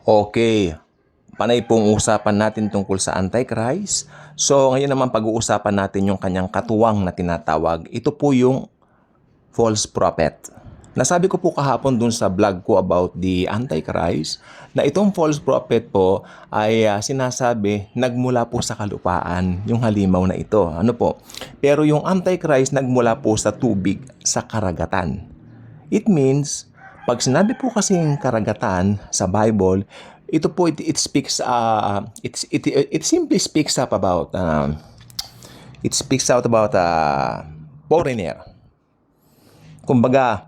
Okay, panay pong usapan natin tungkol sa Antichrist. So ngayon naman pag-uusapan natin yung kanyang katuwang na tinatawag. Ito po yung false prophet. Nasabi ko po kahapon dun sa vlog ko about the Antichrist na itong false prophet po ay ah, sinasabi nagmula po sa kalupaan yung halimaw na ito. Ano po? Pero yung Antichrist nagmula po sa tubig sa karagatan. It means pag sinabi po kasing karagatan sa Bible, ito po it, it speaks uh, it, it it simply speaks up about um, it speaks out about a foreigner. Kumbaga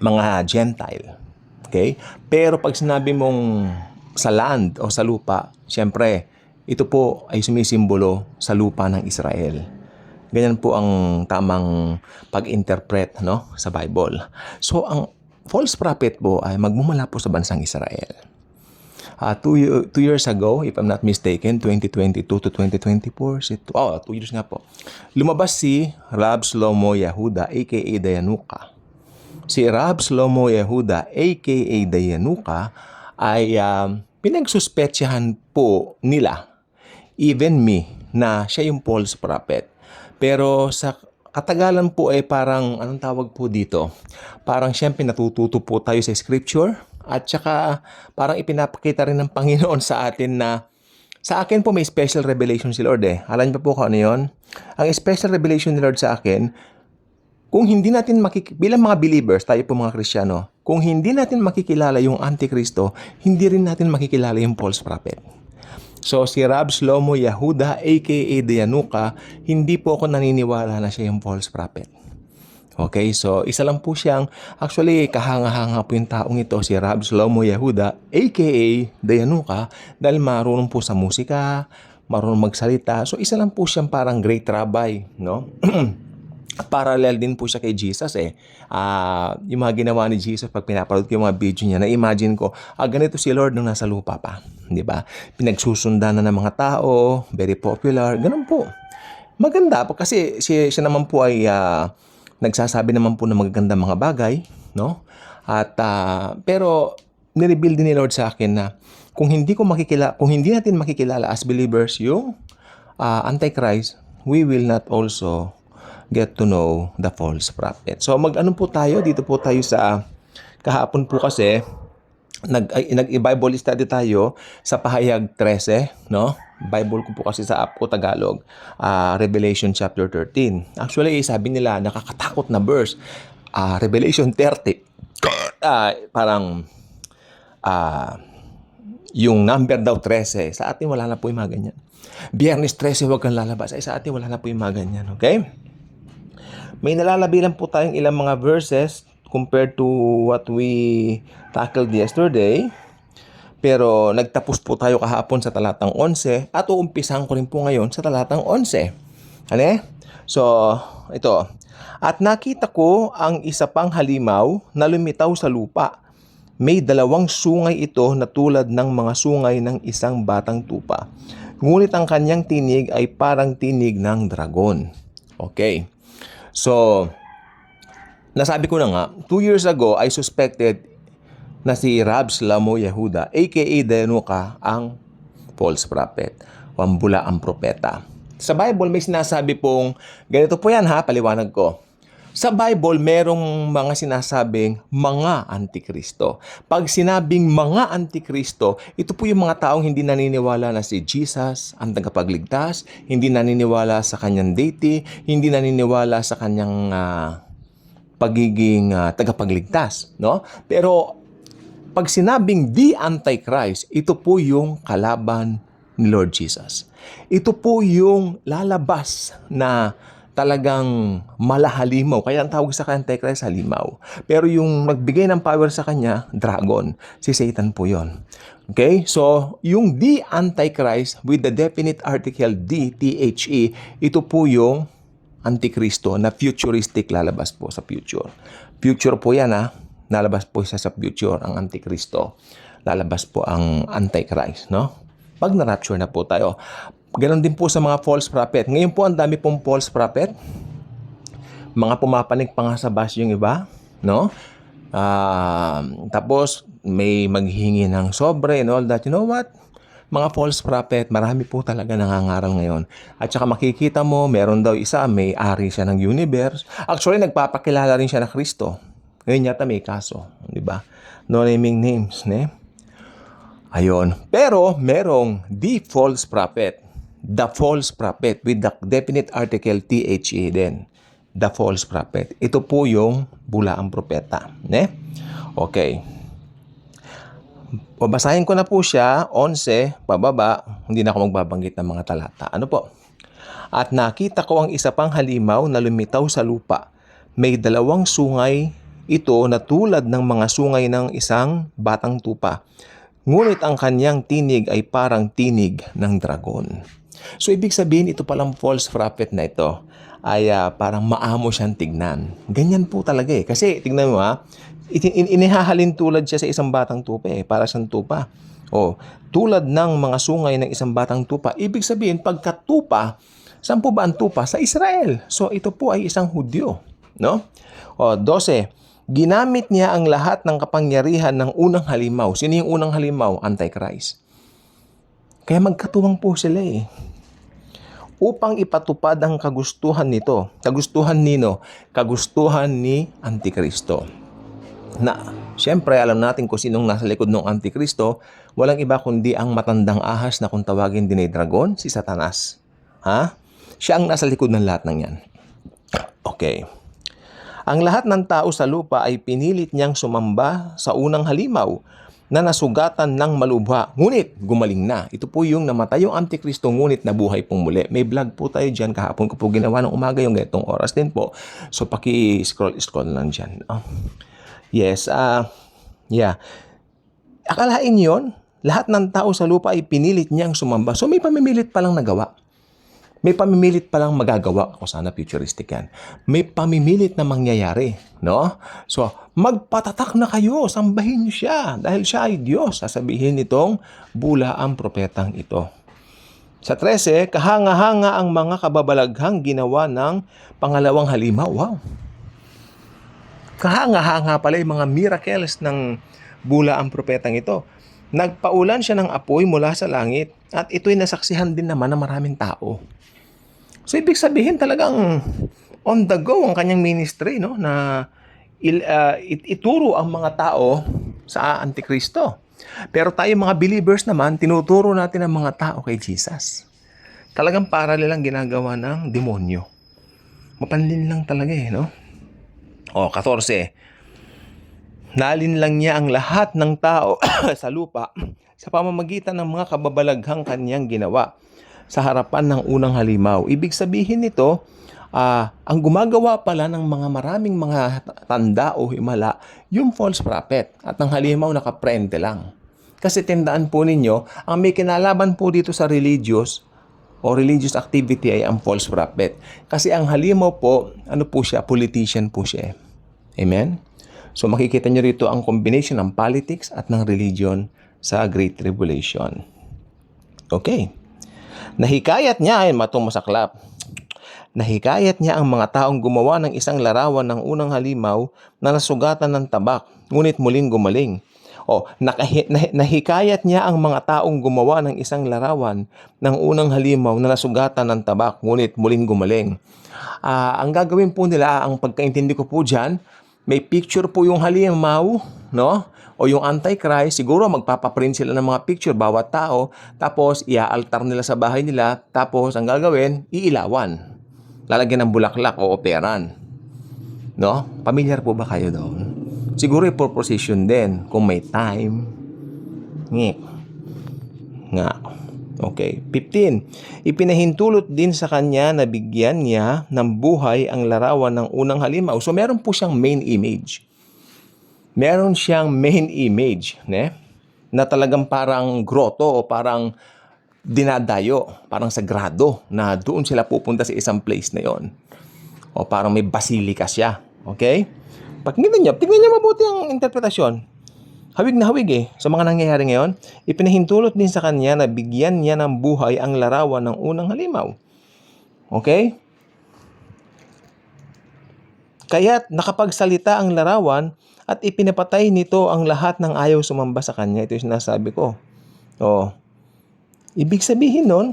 mga Gentile. Okay? Pero pag sinabi mong sa land o sa lupa, syempre, ito po ay sumisimbolo sa lupa ng Israel. Ganyan po ang tamang pag-interpret no, sa Bible. So, ang false prophet po ay magmumula po sa bansang Israel. Uh, two, two years ago, if I'm not mistaken, 2022 to 2024, si, oh, two years nga po, lumabas si Rab Shlomo Yehuda, aka Dayanuka. Si Rab Shlomo Yehuda, aka Dayanuka, ay um, pinagsuspetsyahan po nila, even me, na siya yung false prophet. Pero sa katagalan po ay parang, anong tawag po dito? Parang siyempre natututo po tayo sa scripture at saka parang ipinapakita rin ng Panginoon sa atin na sa akin po may special revelation si Lord eh. Alam niyo po kung ano yun? Ang special revelation ni Lord sa akin, kung hindi natin makik bilang mga believers, tayo po mga Kristiyano, kung hindi natin makikilala yung Antikristo, hindi rin natin makikilala yung false prophet. So si Rab Shlomo Yehuda aka Dianuka, hindi po ako naniniwala na siya yung false prophet. Okay, so isa lang po siyang, actually kahanga-hanga po yung taong ito, si Rab Shlomo Yehuda aka Dianuka, dahil marunong po sa musika, marunong magsalita. So isa lang po siyang parang great rabbi, no? parallel din po siya kay Jesus eh. Ah, yung mga ginawa ni Jesus pag pinapanood ko yung mga video niya, na-imagine ko, ah, ganito si Lord nung nasa lupa pa. Di ba? Pinagsusundan na ng mga tao, very popular, ganun po. Maganda po kasi siya, siya naman po ay ah, nagsasabi naman po ng magagandang mga bagay, no? At ah, pero nireveal din ni Lord sa akin na kung hindi ko makikilala, kung hindi natin makikilala as believers yung ah, Antichrist, we will not also get to know the false prophet. So mag-ano po tayo dito po tayo sa kahapon po kasi nag ay, nag-Bible study tayo sa pahayag 13, no? Bible ko po kasi sa app ko Tagalog, ah, Revelation chapter 13. Actually, sabi nila nakakatakot na verse. Ah, Revelation 30. Ah, parang ah yung number daw 13. Sa atin wala na po yung mga ganyan. Biyernes 13, huwag kang lalabas. Ay, sa atin wala na po yung mga ganyan. Okay? May nalalabi lang po tayong ilang mga verses compared to what we tackled yesterday. Pero nagtapos po tayo kahapon sa talatang 11 at uumpisan ko rin po ngayon sa talatang 11. Ano? So, ito. At nakita ko ang isa pang halimaw na lumitaw sa lupa. May dalawang sungay ito na tulad ng mga sungay ng isang batang tupa. Ngunit ang kanyang tinig ay parang tinig ng dragon. Okay. So, nasabi ko na nga, two years ago, I suspected na si Rab Slamo Yehuda, aka Denuka, ang false prophet o ang bula ang propeta. Sa Bible, may sinasabi pong, ganito po yan ha, paliwanag ko. Sa Bible, merong mga sinasabing mga antikristo. Pag sinabing mga antikristo, ito po yung mga taong hindi naniniwala na si Jesus ang tagapagligtas, hindi naniniwala sa kanyang deity, hindi naniniwala sa kanyang ah, pagiging ah, tagapagligtas, no? Pero pag sinabing the Antichrist, ito po yung kalaban ni Lord Jesus. Ito po yung lalabas na talagang malahalimaw. Kaya ang tawag sa Antichrist, halimaw. Pero yung nagbigay ng power sa kanya, dragon. Si Satan po yon. Okay? So, yung the Antichrist with the definite article D, T-H-E, ito po yung Antikristo na futuristic lalabas po sa future. Future po yan ha. Lalabas po siya sa future ang Antikristo. Lalabas po ang Antichrist, no? Pag na-rapture na po tayo. Ganon din po sa mga false prophet. Ngayon po ang dami pong false prophet. Mga pumapanig pa nga sa bus yung iba, no? Ah, tapos may maghihingi ng sobre and all that. You know what? Mga false prophet, marami po talaga nangangaral ngayon. At saka makikita mo, meron daw isa, may ari siya ng universe. Actually, nagpapakilala rin siya na Kristo. Ngayon yata may kaso, di ba? No naming names, ne? Ayon. Pero merong the false prophet. The false prophet with the definite article THE din. The false prophet. Ito po yung bulaang propeta. Ne? Okay. Babasahin ko na po siya, 11, pababa, hindi na ako magbabanggit ng mga talata. Ano po? At nakita ko ang isa pang halimaw na lumitaw sa lupa. May dalawang sungay ito na tulad ng mga sungay ng isang batang tupa. Ngunit ang kanyang tinig ay parang tinig ng dragon. So ibig sabihin ito palang false prophet na ito ay ah, parang maamo siyang tignan. Ganyan po talaga eh. Kasi tignan mo ha, iti- in- inihahalin tulad siya sa isang batang tupa eh, para siyang tupa. O, tulad ng mga sungay ng isang batang tupa. Ibig sabihin, pagkatupa, saan po ba ang tupa? Sa Israel. So ito po ay isang Hudyo. No? O, 12. Ginamit niya ang lahat ng kapangyarihan ng unang halimaw. Sino yung unang halimaw? Antichrist. Kaya magkatuwang po sila eh. Upang ipatupad ang kagustuhan nito. Kagustuhan nino? Kagustuhan ni Antikristo. Na, syempre alam natin kung sinong nasa likod ng Antikristo, walang iba kundi ang matandang ahas na kung tawagin din ay dragon, si Satanas. Ha? Siya ang nasa likod ng lahat ng yan. Okay. Ang lahat ng tao sa lupa ay pinilit niyang sumamba sa unang halimaw na nasugatan ng malubha. Ngunit gumaling na. Ito po yung namatay yung Antikristo ngunit nabuhay pong muli. May vlog po tayo dyan. Kahapon ko po ginawa ng umaga yung ganitong oras din po. So paki-scroll-scroll lang dyan. Oh. Yes. ah yeah. Akalain yon lahat ng tao sa lupa ay pinilit niyang sumamba. So may pamimilit palang nagawa. May pamimilit palang magagawa. Ako sana futuristic yan. May pamimilit na mangyayari. No? So, magpatatak na kayo. Sambahin niyo siya. Dahil siya ay Diyos. Sasabihin nitong bula ang propetang ito. Sa 13, kahanga-hanga ang mga kababalaghang ginawa ng pangalawang halimaw. Wow! Kahanga-hanga pala yung mga miracles ng bula ang propetang ito. Nagpaulan siya ng apoy mula sa langit at ito'y nasaksihan din naman ng maraming tao. So ibig sabihin talagang on the go ang kanyang ministry no na il, ah, it- ituro ang mga tao sa Antikristo. Pero tayo mga believers naman, tinuturo natin ang mga tao kay Jesus. Talagang parallel ang ginagawa ng demonyo. Mapanlin lang talaga eh, no? O, 14. Nalin lang niya ang lahat ng tao sa lupa sa pamamagitan ng mga kababalaghang kanyang ginawa sa harapan ng unang halimaw. Ibig sabihin nito, ah, ang gumagawa pala ng mga maraming mga tanda o himala, yung false prophet at ang halimaw nakaprente lang. Kasi tandaan po ninyo, ang may kinalaban po dito sa religious o religious activity ay ang false prophet. Kasi ang halimaw po, ano po siya, politician po siya. eh. Amen? So makikita nyo rito ang combination ng politics at ng religion sa Great Tribulation. Okay. Nahikayat niya, ay matong masaklap. Nahikayat niya ang mga taong gumawa ng isang larawan ng unang halimaw na nasugatan ng tabak, ngunit muling gumaling. O, nakahi- nahi- nahikayat niya ang mga taong gumawa ng isang larawan ng unang halimaw na nasugatan ng tabak, ngunit muling gumaling. Ah, ang gagawin po nila, ang pagkaintindi ko po dyan, may picture po yung halimaw, no? O yung Antichrist, siguro magpapaprint sila ng mga picture bawat tao, tapos iaaltar nila sa bahay nila, tapos ang gagawin, iilawan. Lalagyan ng bulaklak o operan. No? Pamilyar po ba kayo doon? Siguro for position din, kung may time. Ngik. Nga. Okay. 15. Ipinahintulot din sa kanya na bigyan niya ng buhay ang larawan ng unang halimaw. So meron po siyang main image. Meron siyang main image, ne? Na talagang parang grotto o parang dinadayo, parang sagrado na doon sila pupunta sa isang place na yon. O parang may basilika siya. Okay? Pakinggan niyo, tingnan niyo mabuti ang interpretasyon. Hawig na hawig eh. Sa mga nangyayari ngayon, ipinahintulot din sa kanya na bigyan niya ng buhay ang larawan ng unang halimaw. Okay? Kaya't nakapagsalita ang larawan at ipinapatay nito ang lahat ng ayaw sumamba sa kanya. Ito yung sinasabi ko. Oh. Ibig sabihin nun,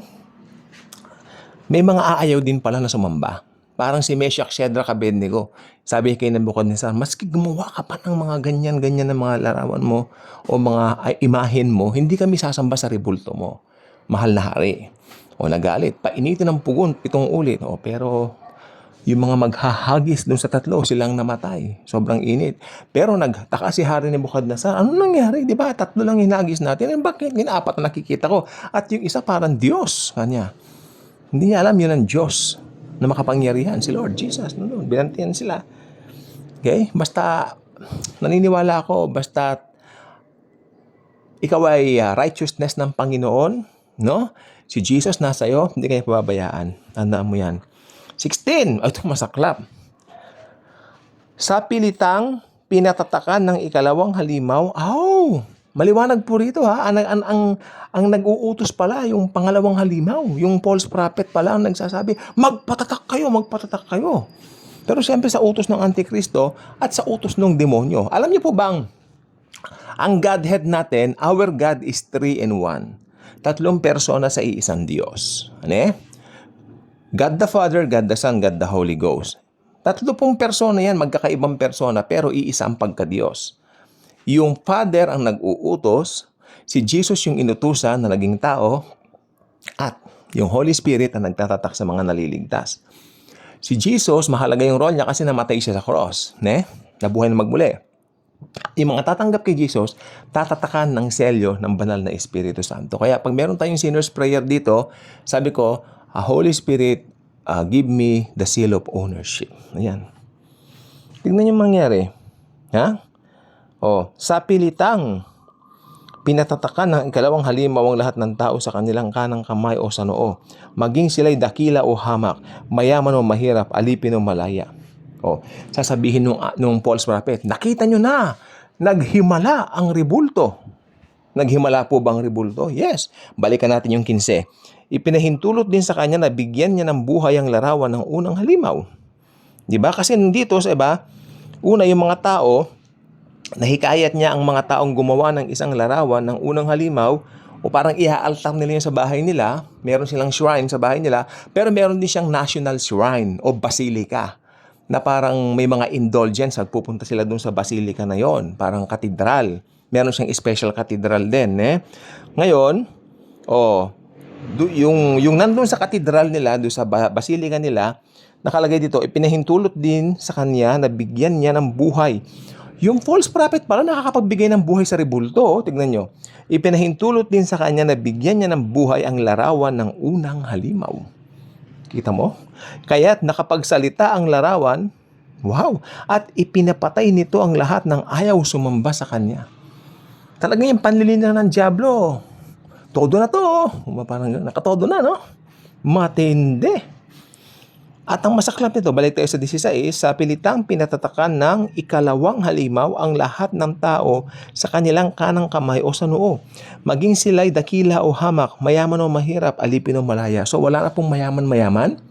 may mga aayaw din pala na sumamba. Parang si Meshach, Shadrach, Abednego. Sabi kay Nebuchadnezzar, maski gumawa ka pa ng mga ganyan-ganyan ng mga larawan mo o mga ay, imahin mo, hindi kami sasamba sa rebulto mo. Mahal na hari. O nagalit, painitin ng pugon, pitong ulit. O pero yung mga maghahagis dun sa tatlo, silang namatay. Sobrang init. Pero nagtaka si Hari ni Bukadnasar, ano nangyari? Di ba? Tatlo lang hinagis natin. Eh, bakit? Ginaapat na nakikita ko. At yung isa parang Diyos. Kanya. Hindi niya alam yun ang Diyos na makapangyarihan. Si Lord Jesus. No, no, binantiyan sila. Okay? Basta, naniniwala ako, basta ikaw ay uh, righteousness ng Panginoon, no? Si Jesus nasa iyo, hindi kayo pababayaan. Tandaan mo yan. 16. Ito masaklap. Sa pilitang pinatatakan ng ikalawang halimaw, aw, maliwanag po rito ha. Ang, ang, ang, ang nag-uutos pala, yung pangalawang halimaw, yung false prophet pala ang nagsasabi, magpatatak kayo, magpatatak kayo. Pero siyempre sa utos ng Antikristo at sa utos ng demonyo. Alam niyo po bang, ang Godhead natin, our God is three in one. Tatlong persona sa iisang Diyos. Ano eh? God the Father, God the Son, God the Holy Ghost. Tatlo pong persona yan, magkakaibang persona, pero iisa ang pagka-Diyos. Yung Father ang nag-uutos, si Jesus yung inutusan na naging tao, at yung Holy Spirit ang nagtatatak sa mga naliligtas. Si Jesus, mahalaga yung role niya kasi namatay siya sa cross. Ne? Nabuhay na magmuli. Yung mga tatanggap kay Jesus, tatatakan ng selyo ng banal na Espiritu Santo. Kaya pag meron tayong sinner's prayer dito, sabi ko, a Holy Spirit, uh, give me the seal of ownership. Ayan. Tignan yung mangyari. Ha? O, sa pilitang pinatatakan ng ikalawang halimaw ang lahat ng tao sa kanilang kanang kamay o sa noo. Maging sila'y dakila o hamak, mayaman o mahirap, alipin o malaya. O, sasabihin nung, nung false prophet, nakita nyo na, naghimala ang ribulto. Naghimala po bang ribulto? Yes. Balikan natin yung 15. Ipinahintulot din sa kanya na bigyan niya ng buhay ang larawan ng unang halimaw. Di ba? Kasi nandito sa iba, una yung mga tao, nahikayat niya ang mga taong gumawa ng isang larawan ng unang halimaw o parang iaaltar nila yun sa bahay nila. Meron silang shrine sa bahay nila, pero meron din siyang national shrine o basilica na parang may mga indulgence at pupunta sila dun sa basilica na yon, parang katedral. Meron siyang special katedral din, eh. Ngayon, oh, do, yung yung nandun sa katedral nila, do sa basilica nila, nakalagay dito, ipinahintulot din sa kanya na bigyan niya ng buhay. Yung false prophet pala nakakapagbigay ng buhay sa rebulto. Oh, tignan nyo. Ipinahintulot din sa kanya na bigyan niya ng buhay ang larawan ng unang halimaw. Kita mo? Kaya't nakapagsalita ang larawan, wow, at ipinapatay nito ang lahat ng ayaw sumamba sa kanya. Talaga yung panlilina ng Diablo. Todo na to. Parang nakatodo na, no? Matindi. At ang masaklap nito, balik tayo sa 16, sa pilitang pinatatakan ng ikalawang halimaw ang lahat ng tao sa kanilang kanang kamay o sa noo. Maging sila'y dakila o hamak, mayaman o mahirap, alipin o malaya. So wala na pong mayaman-mayaman.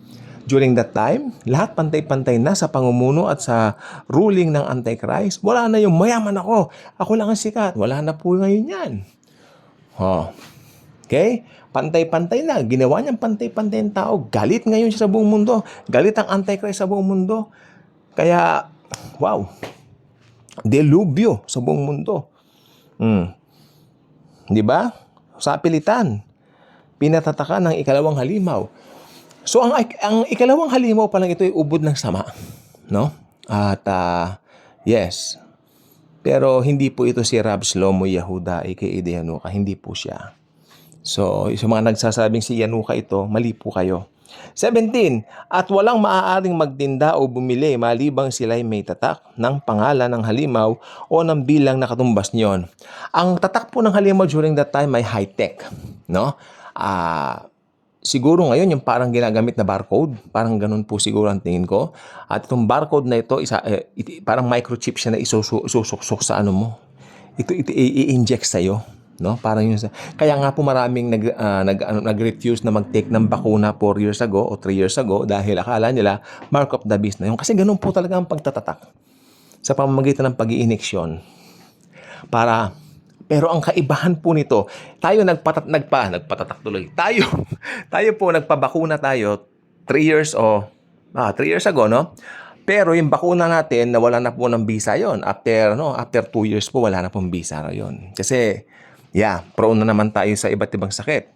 During that time, lahat pantay-pantay na sa pangumuno at sa ruling ng Antichrist. Wala na yung mayaman ako, ako lang ang sikat. Wala na po ngayon yan. Oh. Okay? Pantay-pantay na. Ginawa niyang pantay-pantay ang tao. Galit ngayon siya sa buong mundo. Galit ang Antichrist sa buong mundo. Kaya, wow. Delubyo sa buong mundo. Hmm. Di ba? Sa pilitan. Pinatataka ng ikalawang halimaw. So, ang, ang ikalawang halimaw pa lang ito ay ubod ng sama. No? At, uh, yes. Pero hindi po ito si Rab Shlomo Yehuda, aka Dehanuka. Hindi po siya. So, sa mga nagsasabing si Yanuka ito, mali po kayo. 17. At walang maaaring magtinda o bumili malibang sila'y may tatak ng pangalan ng halimaw o ng bilang na katumbas niyon. Ang tatak po ng halimaw during that time ay high-tech. No? Ah... siguro ngayon yung parang ginagamit na barcode, parang ganun po siguro ang tingin ko. At itong barcode na ito, isa, eh, parang microchip siya na isusuksok sa ano mo. Ito, ito i-inject sa'yo no? Parang yun sa Kaya nga po maraming nag uh, nag ano, nag-refuse na mag-take ng bakuna 4 years ago o 3 years ago dahil akala nila mark of the beast na yun. Kasi ganun po talaga ang pagtatatak. sa pamamagitan ng pag-iiniksyon para pero ang kaibahan po nito, tayo nagpatat nagpa nagpatatak tuloy. Tayo tayo po nagpabakuna tayo 3 years o ah 3 years ago, no? Pero yung bakuna natin nawala na po ng visa 'yon. After no, after 2 years po wala na pong visa 'yon. Kasi yeah, prone na naman tayo sa iba't ibang sakit.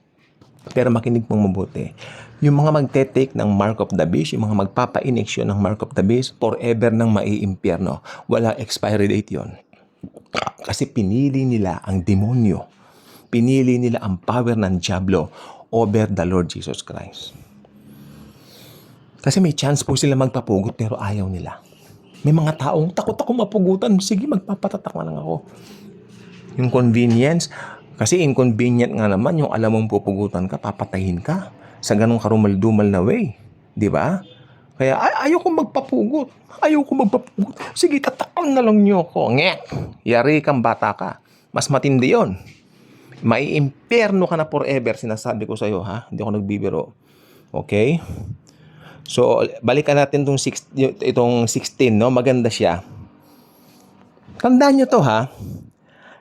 Pero makinig pong mabuti. Yung mga magte-take ng mark of the beast, yung mga magpapa-iniksyon ng mark of the beast, forever nang maiimpyerno. Wala expiry date yon. Kasi pinili nila ang demonyo. Pinili nila ang power ng Diablo over the Lord Jesus Christ. Kasi may chance po sila magpapugot pero ayaw nila. May mga taong takot ako mapugutan. Sige, magpapatatak na lang ako. Yung convenience, kasi inconvenient nga naman yung alam mong pupugutan ka, papatayin ka sa ganong karumal-dumal na way. Di ba? Kaya ay, ayaw ko magpapugot. Ayaw ko magpapugot. Sige, tatakal na lang niyo ako. Nge, yari kang bata ka. Mas matindi yon. Maiimpierno ka na forever, sinasabi ko sa'yo, ha? Hindi ako nagbibiro. Okay? So, balikan natin itong, six, itong 16, no? Maganda siya. Tandaan nyo to, ha?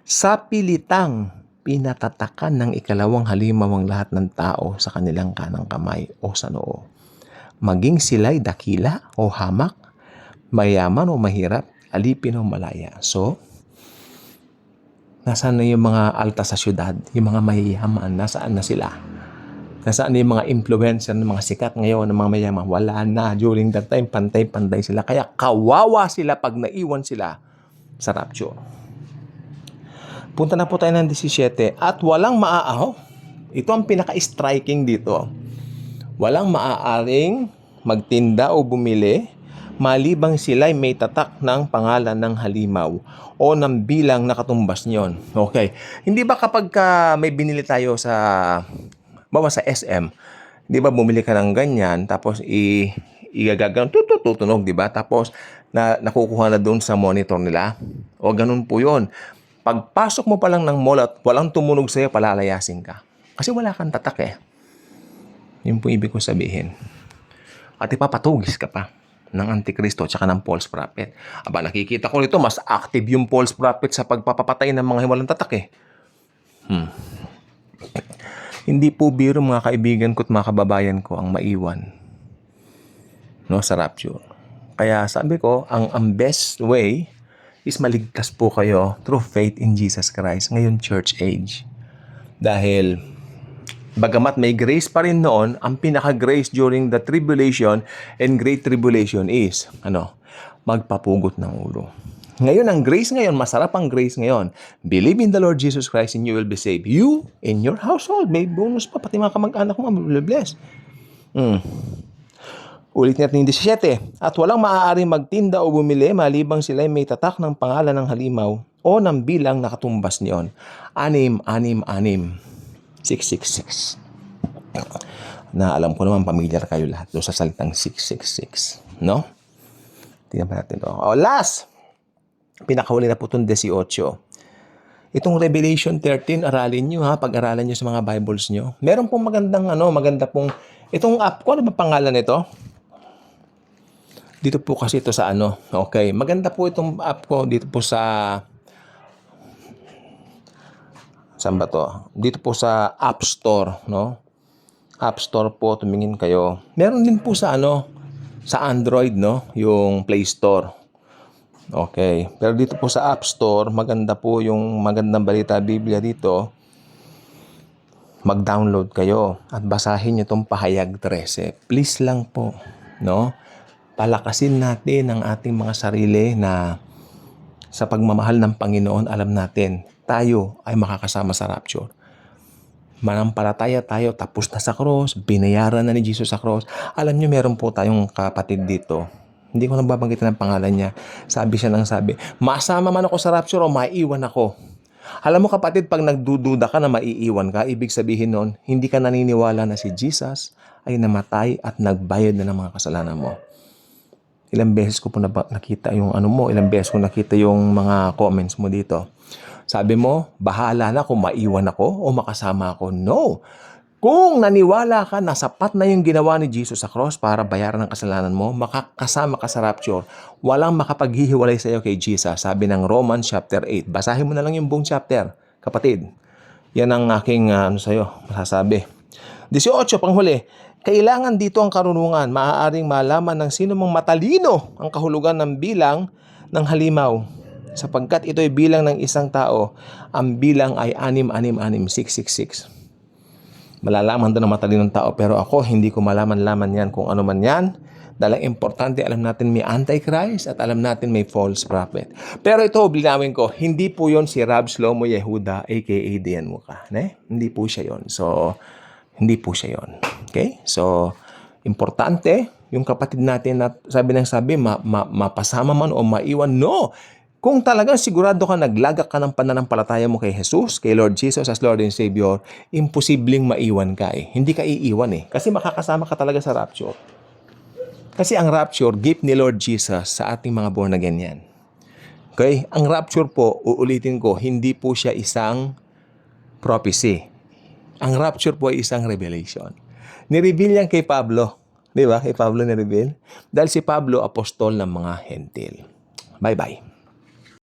Sa pilitang pinatatakan ng ikalawang halimaw ang lahat ng tao sa kanilang kanang kamay o sa noo. Maging sila'y dakila o hamak, mayaman o mahirap, alipin o malaya. So, nasaan na yung mga alta sa syudad, yung mga mayayaman, nasaan na sila? Nasaan na yung mga influencer ng mga sikat ngayon ng mga mayaman? Wala na. During that time, pantay-pantay sila. Kaya kawawa sila pag naiwan sila sa rapture. Punta na po tayo ng 17 at walang maaaho. Ito ang pinaka-striking dito. Walang maaaring magtinda o bumili malibang sila'y may tatak ng pangalan ng halimaw o ng bilang na katumbas niyon. Okay. Hindi ba kapag ka may binili tayo sa bawa sa SM, di ba bumili ka ng ganyan tapos i igagagan tututunog, di ba? Tapos na nakukuha na doon sa monitor nila. O ganun po 'yon. Pagpasok mo pa lang ng mall at walang tumunog sa'yo, palalayasin ka. Kasi wala kang tatak eh. Yun po ibig ko sabihin. At ipapatugis ka pa ng Antikristo at ng false prophet. Aba, nakikita ko nito, mas active yung false prophet sa pagpapapatay ng mga walang tatak eh. Hmm. Hindi po biro mga kaibigan ko at mga kababayan ko ang maiwan no, sa rapture. Kaya sabi ko, ang, ang best way is maligtas po kayo through faith in Jesus Christ ngayon church age. Dahil bagamat may grace pa rin noon, ang pinaka-grace during the tribulation and great tribulation is ano, magpapugot ng ulo. Ngayon, ang grace ngayon, masarap ang grace ngayon. Believe in the Lord Jesus Christ and you will be saved. You and your household. May bonus pa. Pati mga kamag-anak mo, bless. Hmm. Ulit natin yung 17. At walang maaaring magtinda o bumili malibang sila may tatak ng pangalan ng halimaw o ng bilang na katumbas niyon. Anim, anim, anim. 666. Na alam ko naman pamilyar kayo lahat doon sa salitang 666. No? Tingnan natin to. O, last! Pinakahuli na po itong 18. Itong Revelation 13, aralin nyo ha, pag-aralan nyo sa mga Bibles nyo. Meron pong magandang, ano, maganda pong, itong app ko, ano ba pangalan nito? Dito po kasi ito sa ano. Okay. Maganda po itong app ko dito po sa Saan ba to? Dito po sa App Store, no? App Store po, tumingin kayo. Meron din po sa ano, sa Android, no? Yung Play Store. Okay. Pero dito po sa App Store, maganda po yung magandang balita Biblia dito. Mag-download kayo at basahin niyo itong pahayag 13. Please lang po, no? Palakasin natin ang ating mga sarili na sa pagmamahal ng Panginoon, alam natin, tayo ay makakasama sa rapture. Manampalataya tayo, tapos na sa cross, binayaran na ni Jesus sa cross. Alam niyo, meron po tayong kapatid dito. Hindi ko nababanggitin ang pangalan niya. Sabi siya nang sabi, masama man ako sa rapture o maiiwan ako. Alam mo kapatid, pag nagdududa ka na maiiwan ka, ibig sabihin nun, hindi ka naniniwala na si Jesus ay namatay at nagbayad na ng mga kasalanan mo ilang beses ko po na nakita yung ano mo, ilang beses ko nakita yung mga comments mo dito. Sabi mo, bahala na kung maiwan ako o makasama ako. No! Kung naniwala ka na sapat na yung ginawa ni Jesus sa cross para bayaran ang kasalanan mo, makakasama ka sa rapture, walang makapaghihiwalay sa iyo kay Jesus. Sabi ng Romans chapter 8. Basahin mo na lang yung buong chapter, kapatid. Yan ang aking uh, ano sa'yo, masasabi. 18, panghuli. Kailangan dito ang karunungan. Maaaring malaman ng sino mang matalino ang kahulugan ng bilang ng halimaw. Sapagkat ito'y bilang ng isang tao, ang bilang ay 666 666. Malalaman doon ng matalinong tao pero ako hindi ko malaman-laman yan kung ano man yan. Dahil importante, alam natin may Antichrist at alam natin may false prophet. Pero ito, bilinawin ko, hindi po yon si Rab Shlomo Yehuda aka Dian Muka. Ne? Hindi po siya yon So, hindi po siya yon Okay? So, importante, yung kapatid natin na sabi ng sabi, ma, ma, mapasama man o maiwan. No! Kung talagang sigurado ka naglagak ka ng pananampalataya mo kay Jesus, kay Lord Jesus as Lord and Savior, imposibleng maiwan ka eh. Hindi ka iiwan eh. Kasi makakasama ka talaga sa rapture. Kasi ang rapture, gift ni Lord Jesus sa ating mga born again yan. Okay? Ang rapture po, uulitin ko, hindi po siya isang prophecy. Ang rapture po ay isang revelation. Nireveal yan kay Pablo. Di ba? Kay Pablo nireveal. Dahil si Pablo, apostol ng mga hentil. Bye-bye.